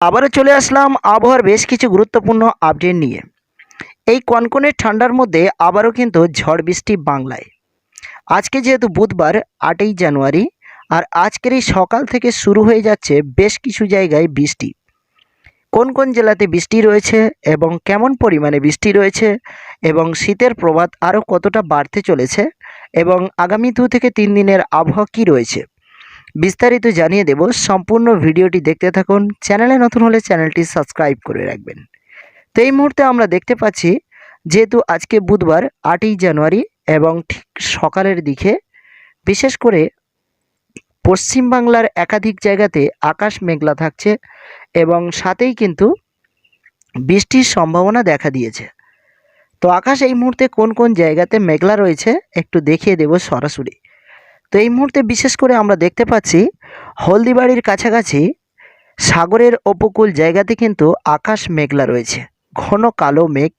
আবারও চলে আসলাম আবহাওয়ার বেশ কিছু গুরুত্বপূর্ণ আপডেট নিয়ে। এই কনকনে ঠান্ডার মধ্যে আবারও কিন্তু ঝড় বৃষ্টি বাংলায়। আজকে যেহেতু বুধবার, আটই জানুয়ারি, আর আজকের এই সকাল থেকে শুরু হয়ে যাচ্ছে বেশ কিছু জায়গায় বৃষ্টি। কোন কোন জেলাতে বৃষ্টি রয়েছে এবং কেমন পরিমাণে বৃষ্টি রয়েছে এবং শীতের প্রভাব আরও কতটা বাড়তে চলেছে এবং আগামী দু থেকে তিন দিনের আবহাওয়া কী রয়েছে? বিস্তারিত জানিয়ে দেব সম্পূর্ণ ভিডিওটি দেখতে থাকুন। চ্যানেলে নতুন হলে চ্যানেলটি সাবস্ক্রাইব করে রাখবেন। তো এই মুহূর্তে আমরা দেখতে পাচ্ছি, যেহেতু আজকে বুধবার আটই জানুয়ারি এবং ঠিক সকালের দিকে, বিশেষ করে পশ্চিমবাংলার একাধিক জায়গাতে আকাশ মেঘলা থাকছে এবং সাথেই কিন্তু বৃষ্টির সম্ভাবনা দেখা দিয়েছে। তো আকাশ এই মুহূর্তে কোন কোন জায়গাতে মেঘলা রয়েছে একটু দেখিয়ে দেব সরাসরি। তো এই মুহূর্তে বিশেষ করে আমরা দেখতে পাচ্ছি, হলদিবাড়ির কাছাকাছি সাগরের উপকূল জায়গাতে কিন্তু আকাশ মেঘলা রয়েছে, ঘন কালো মেঘ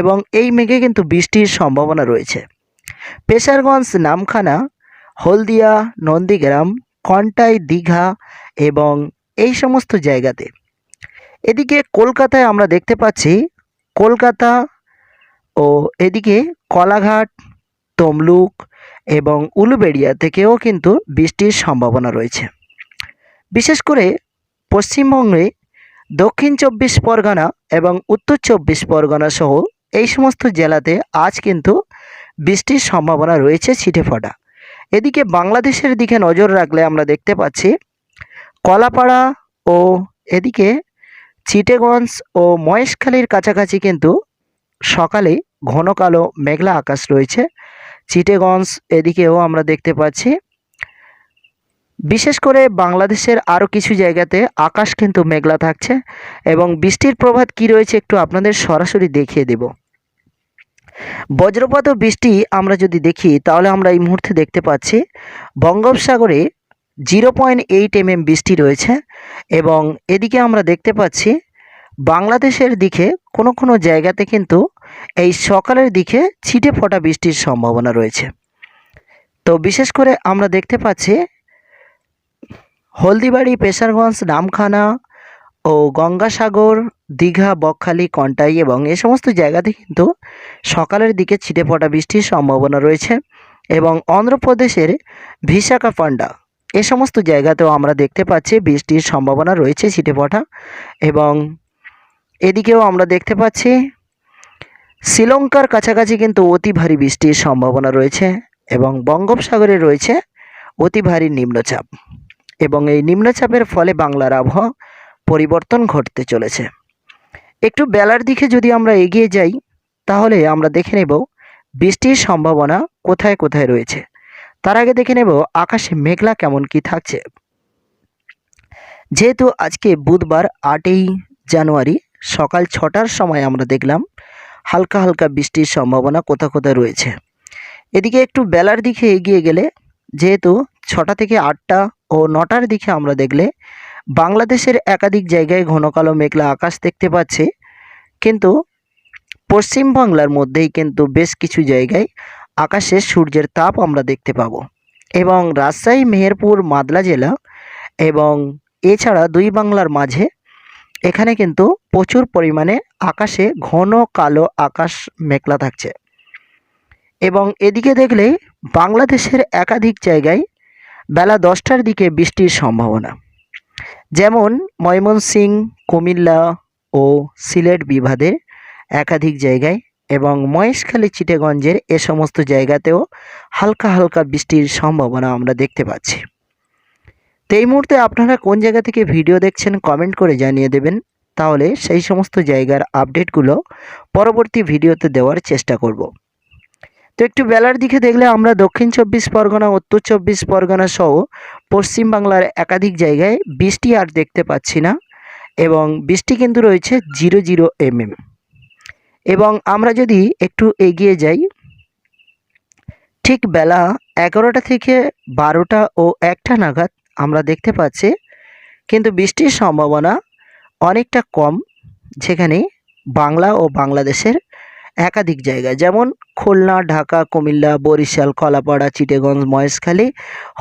এবং এই মেঘে কিন্তু বৃষ্টির সম্ভাবনা রয়েছে। পেশারগঞ্জ, নামখানা, হলদিয়া, নন্দীগ্রাম কন্টাই দীঘা এবং এই সমস্ত জায়গাতে। এদিকে কলকাতায় আমরা দেখতে পাচ্ছি, কলকাতা ও এদিকে কলাঘাট, তমলুক এবং উলুবেড়িয়া থেকেও কিন্তু বৃষ্টির সম্ভাবনা রয়েছে। বিশেষ করে পশ্চিমবঙ্গে দক্ষিণ চব্বিশ পরগনা এবং উত্তর চব্বিশ পরগনা সহ এই সমস্ত জেলাতে আজ কিন্তু বৃষ্টির সম্ভাবনা রয়েছে ছিটে ফোটা। এদিকে বাংলাদেশের দিকে নজর রাখলে আমরা দেখতে পাচ্ছি, কলাপাড়া ও এদিকে চিটেগঞ্জ ও মহেশখালীর কাছাকাছি কিন্তু সকালে ঘন কালো মেঘলা আকাশ রয়েছে। চিটেগঞ্জ, এদিকেও আমরা দেখতে পাচ্ছি। বিশেষ করে বাংলাদেশের আরও কিছু জায়গাতে আকাশ কিন্তু মেঘলা থাকছে এবং বৃষ্টির প্রভাব কি রয়েছে একটু আপনাদের সরাসরি দেখিয়ে দেব। বজ্রপাত ও বৃষ্টি আমরা যদি দেখি, তাহলে আমরা এই মুহূর্তে দেখতে পাচ্ছি বঙ্গোপসাগরে জিরো পয়েন্ট এইট এম বৃষ্টি রয়েছে এবং এদিকে আমরা দেখতে পাচ্ছি বাংলাদেশের দিকে কোনো কোনো জায়গাতে কিন্তু এই সকালের দিকে ছিটে ফোটা বৃষ্টির সম্ভাবনা রয়েছে। তো বিশেষ করে আমরা দেখতে পাচ্ছি হলদিবাড়ি, পেশারগঞ্জ, নামখানা ও গঙ্গাসাগর, দীঘা, বকখালি, কন্টাই এবং এ সমস্ত জায়গাতে কিন্তু সকালের দিকে ছিটে ফোটা বৃষ্টির সম্ভাবনা রয়েছে এবং অন্ধ্রপ্রদেশের ভিশাখাপান্ডা, এ সমস্ত জায়গাতেও আমরা দেখতে পাচ্ছি বৃষ্টির সম্ভাবনা রয়েছে ছিটে ফোটা এবং এদিকেও আমরা দেখতে পাচ্ছি, শ্রীলঙ্কার কাছাকাছি কিন্তু অতি ভারী বৃষ্টির সম্ভাবনা রয়েছে এবং বঙ্গোপসাগরে রয়েছে অতি ভারী নিম্নচাপ এবং এই নিম্নচাপের ফলে বাংলার আবহাওয়া পরিবর্তন ঘটতে চলেছে। একটু বেলার দিকে যদি আমরা এগিয়ে যাই, তাহলে আমরা দেখে নেব বৃষ্টির সম্ভাবনা কোথায় কোথায় রয়েছে। তার আগে দেখে নেব আকাশে মেঘলা কেমন কি থাকছে। যেহেতু আজকে বুধবার আটই জানুয়ারি সকাল ছটার সময় আমরা দেখলাম হালকা হালকা বৃষ্টির সম্ভাবনা কোথা কোথায় রয়েছে। এদিকে একটু বেলার দিকে এগিয়ে গেলে যেহেতু ছটা থেকে আটটা ও নটার দিকে আমরা দেখলে বাংলাদেশের একাধিক জায়গায় ঘন কালো মেঘলা আকাশ দেখতে পাচ্ছি। কিন্তু পশ্চিমবাংলার মধ্যেই কিন্তু বেশ কিছু জায়গায় আকাশে সূর্যের তাপ আমরা দেখতে পাবো এবং রাজশাহী, মেহেরপুর, মাদলা জেলা এবং এছাড়া দুই বাংলার মাঝে এখানে কিন্তু প্রচুর পরিমাণে আকাশে ঘন কালো আকাশ মেঘলা থাকছে। এবং এদিকে দেখলে বাংলাদেশের একাধিক জায়গায় বেলা দশটার দিকে বৃষ্টির সম্ভাবনা। যেমন ময়মনসিং, কুমিল্লা ও সিলেট বিভাগে একাধিক জায়গায় এবং মহেশখালী, চিটেগঞ্জের এ সমস্ত জায়গাতেও হালকা হালকা বৃষ্টির সম্ভাবনা আমরা দেখতে পাচ্ছি। এই মুহূর্তে আপনারা কোন জায়গা থেকে ভিডিও দেখছেন কমেন্ট করে জানিয়ে দেবেন। তাহলে সেই সমস্ত জায়গার আপডেটগুলো পরবর্তী ভিডিওতে দেওয়ার চেষ্টা করব। তো একটু বেলার দিকে দেখলে আমরা দক্ষিণ চব্বিশ পরগনা, উত্তর চব্বিশ পরগনা সহ পশ্চিমবাংলার একাধিক জায়গায় বৃষ্টি আর দেখতে পাচ্ছি না এবং বৃষ্টি কিন্তু রয়েছে জিরো জিরো এমএম। এবং আমরা যদি একটু এগিয়ে যাই, ঠিক বেলা এগারোটা থেকে বারোটা ও একটা নাগাদ আমরা দেখতে পাচ্ছি, কিন্তু বৃষ্টির সম্ভাবনা অনেকটা কম যেখানে বাংলা ও বাংলাদেশের একাধিক জায়গা যেমন খুলনা, ঢাকা, কুমিল্লা, বরিশাল, কলাপাড়া, চিটেগঞ্জ, মহেশখালী,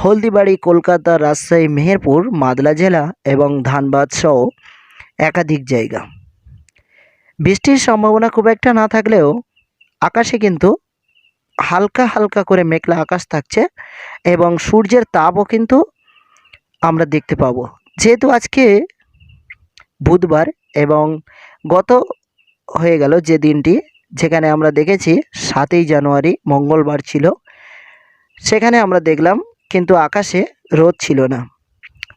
হলদিবাড়ি, কলকাতা, রাজশাহী, মেহেরপুর, মাদলা জেলা এবং ধানবাদ সহ একাধিক জায়গা। বৃষ্টির সম্ভাবনা খুব একটা না থাকলেও আকাশে কিন্তু হালকা হালকা করে মেঘলা আকাশ থাকছে এবং সূর্যের তাপও কিন্তু আমরা দেখতে পাবো। যেহেতু আজকে বুধবার এবং গত হয়ে গেল যে দিনটি, যেখানে আমরা দেখেছি সাতই জানুয়ারি মঙ্গলবার ছিল, সেখানে আমরা দেখলাম কিন্তু আকাশে রোদ ছিল না।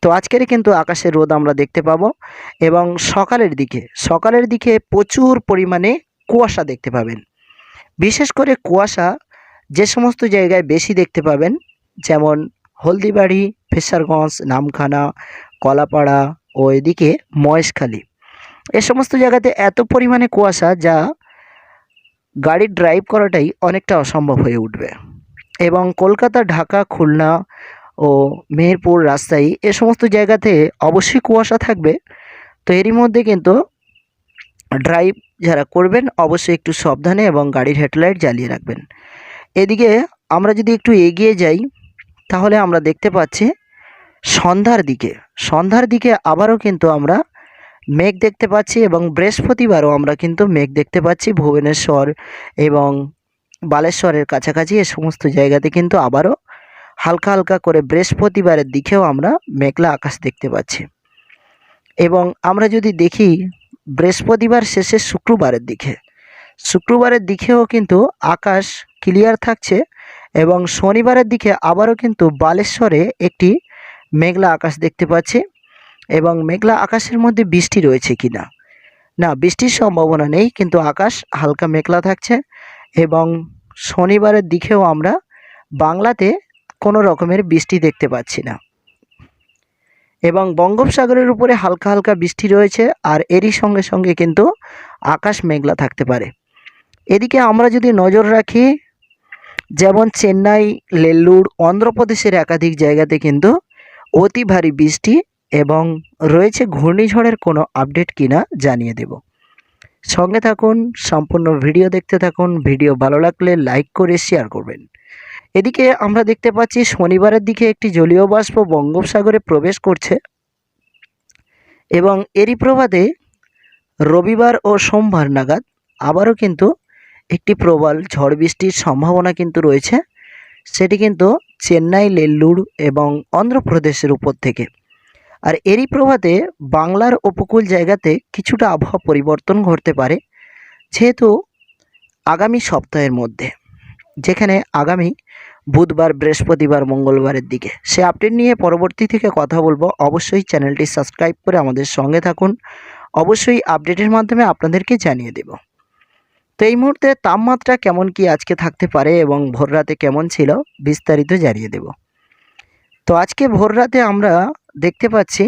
তো আজকের কিন্তু আকাশে রোদ আমরা দেখতে পাবো এবং সকালের দিকে সকালের দিকে প্রচুর পরিমাণে কুয়াশা দেখতে পাবেন। বিশেষ করে কুয়াশা যে সমস্ত জায়গায় বেশি দেখতে পাবেন, যেমন হলদিবাড়ি ফেসারগঞ্জ, নামখানা, কলাপাড়া ও এদিকে মহেশখালী। এ সমস্ত জায়গাতে এত পরিমাণে কুয়াশা যা গাড়ি ড্রাইভ করাটাই অনেকটা অসম্ভব হয়ে উঠবে। এবং কলকাতা, ঢাকা, খুলনা ও মেহেরপুর রাস্তায় এ সমস্ত জায়গাতে অবশ্যই কুয়াশা থাকবে। তো এরই মধ্যে কিন্তু ড্রাইভ যারা করবেন অবশ্যই একটু সাবধানে এবং গাড়ির হেডলাইট জ্বালিয়ে রাখবেন। এদিকে আমরা যদি একটু এগিয়ে যাই তাহলে আমরা দেখতে পাচ্ছি সন্ধ্যার দিকে। সন্ধ্যার দিকে আবারও কিন্তু আমরা মেঘ দেখতে পাচ্ছি এবং বৃহস্পতিবারও আমরা কিন্তু মেঘ দেখতে পাচ্ছি ভুবনেশ্বর এবং বালেশ্বরের কাছাকাছি এ সমস্ত জায়গাতে কিন্তু আবারও হালকা হালকা করে বৃহস্পতিবারের দিকেও আমরা মেঘলা আকাশ দেখতে পাচ্ছি। এবং আমরা যদি দেখি বৃহস্পতিবার শেষে শুক্রবারের দিকে শুক্রবারের দিকেও কিন্তু আকাশ ক্লিয়ার থাকছে এবং শনিবারের দিকে আবারও কিন্তু বালেশ্বরে একটি মেঘলা আকাশ দেখতে পাচ্ছি এবং মেঘলা আকাশের মধ্যে বৃষ্টি রয়েছে কি না না, বৃষ্টির সম্ভাবনা নেই, কিন্তু আকাশ হালকা মেঘলা থাকছে এবং শনিবারের দিকেও আমরা বাংলাতে কোনো রকমের বৃষ্টি দেখতে পাচ্ছি না। এবং বঙ্গোপসাগরের উপরে হালকা হালকা বৃষ্টি রয়েছে আর এরই সঙ্গে সঙ্গে কিন্তু আকাশ মেঘলা থাকতে পারে। এদিকে আমরা যদি নজর রাখি, যেমন চেন্নাই নেল্লুর অন্ধ্রপ্রদেশের একাধিক জায়গাতে কিন্তু অতি ভারী বৃষ্টি এবং রয়েছে ঘূর্ণিঝড়ের কোনো আপডেট কিনা জানিয়ে দেব। সঙ্গে থাকুন, সম্পূর্ণ ভিডিও দেখতে থাকুন, ভিডিও ভালো লাগলে লাইক করে শেয়ার করবেন। এদিকে আমরা দেখতে পাচ্ছি, শনিবারের দিকে একটি জলীয় বাষ্প বঙ্গোপসাগরে প্রবেশ করছে এবং এরই প্রভাতে রবিবার ও সোমবার নাগাদ আবারও কিন্তু একটি প্রবল ঝড় বৃষ্টির সম্ভাবনা কিন্তু রয়েছে। সেটি কিন্তু চেন্নাই নেল্লুর এবং অন্ধ্রপ্রদেশের উপর থেকে। আর এরই প্রভাতে বাংলার উপকূল জায়গাতে কিছুটা আবহাওয়া পরিবর্তন ঘটতে পারে, যেহেতু আগামী সপ্তাহের মধ্যে, যেখানে আগামী বুধবার, বৃহস্পতিবার, মঙ্গলবারের দিকে। সে আপডেট নিয়ে পরবর্তী থেকে কথা বলব। অবশ্যই চ্যানেলটি সাবস্ক্রাইব করে আমাদের সঙ্গে থাকুন। অবশ্যই আপডেটের মাধ্যমে আপনাদেরকে জানিয়ে দেব। তো এই মুহূর্তে তাপমাত্রা কেমন কি আজকে থাকতে পারে এবং ভোর রাতে কেমন ছিল, বিস্তারিত জানিয়ে দেব। তো আজকে ভোর রাতে আমরা দেখতে পাচ্ছি,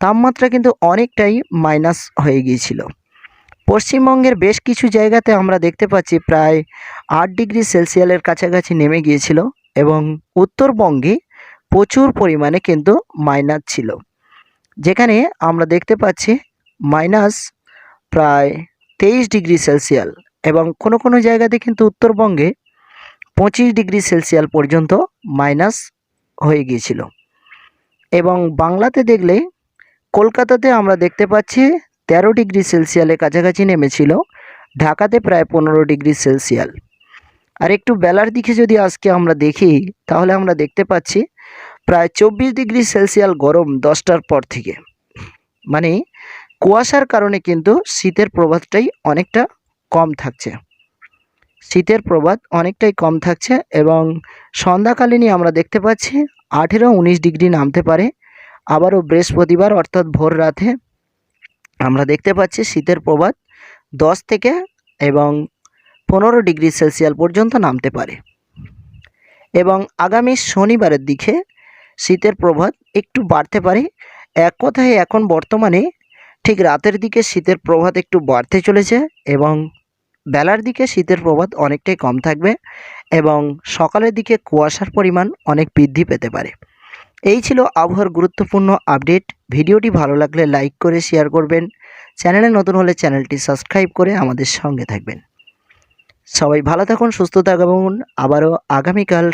তাপমাত্রা কিন্তু অনেকটাই মাইনাস হয়ে গিয়েছিল। পশ্চিমবঙ্গের বেশ কিছু জায়গাতে আমরা দেখতে পাচ্ছি প্রায় আট ডিগ্রি সেলসিয়ালের কাছাকাছি নেমে গিয়েছিল এবং উত্তরবঙ্গে প্রচুর পরিমাণে কিন্তু মাইনাস ছিল। যেখানে আমরা দেখতে পাচ্ছি মাইনাস প্রায় তেইশ ডিগ্রি সেলসিয়াল এবং কোনো কোনো জায়গাতে কিন্তু উত্তরবঙ্গে পঁচিশ ডিগ্রি সেলসিয়াল পর্যন্ত মাইনাস হয়ে গিয়েছিল। এবং বাংলাতে দেখলে কলকাতাতে আমরা দেখতে পাচ্ছি তেরো ডিগ্রি সেলসিয়ালের কাছাকাছি নেমেছিল, ঢাকাতে প্রায় পনেরো ডিগ্রি সেলসিয়াল। আর একটু বেলার দিকে যদি আজকে আমরা দেখি, তাহলে আমরা দেখতে পাচ্ছি প্রায় চব্বিশ ডিগ্রি সেলসিয়াল গরম দশটার পর থেকে। মানে কুয়াশার কারণে কিন্তু শীতের প্রভাবটাই অনেকটা কম থাকছে। শীতের প্রভাব অনেকটাই কম থাকছে এবং সন্ধ্যাকালীনই আমরা দেখতে পাচ্ছি আঠেরো উনিশ ডিগ্রি নামতে পারে। আবারও বৃহস্পতিবার অর্থাৎ ভোর রাতে আমরা দেখতে পাচ্ছি শীতের প্রভাব দশ থেকে এবং পনেরো ডিগ্রি সেলসিয়াল পর্যন্ত নামতে পারে। এবং আগামী শনিবারের দিকে শীতের প্রভাব একটু বাড়তে পারে। এক কথায় এখন বর্তমানে ঠিক রাতের দিকে শীতের প্রভাব একটু বাড়তে চলেছে এবং বেলার দিকে শীতের প্রভাব অনেকটাই কম থাকবে এবং সকালের দিকে কুয়াশার পরিমাণ অনেক বৃদ্ধি পেতে পারে। এই ছিল আবহাওয়ার গুরুত্বপূর্ণ আপডেট। ভিডিওটি ভালো লাগলে লাইক করে, শেয়ার করবেন। চ্যানেলে নতুন হলে চ্যানেলটি সাবস্ক্রাইব করে আমাদের সঙ্গে থাকবেন। সবাই ভালো থাকুন, সুস্থ থাকুন। আবারও আগামীকাল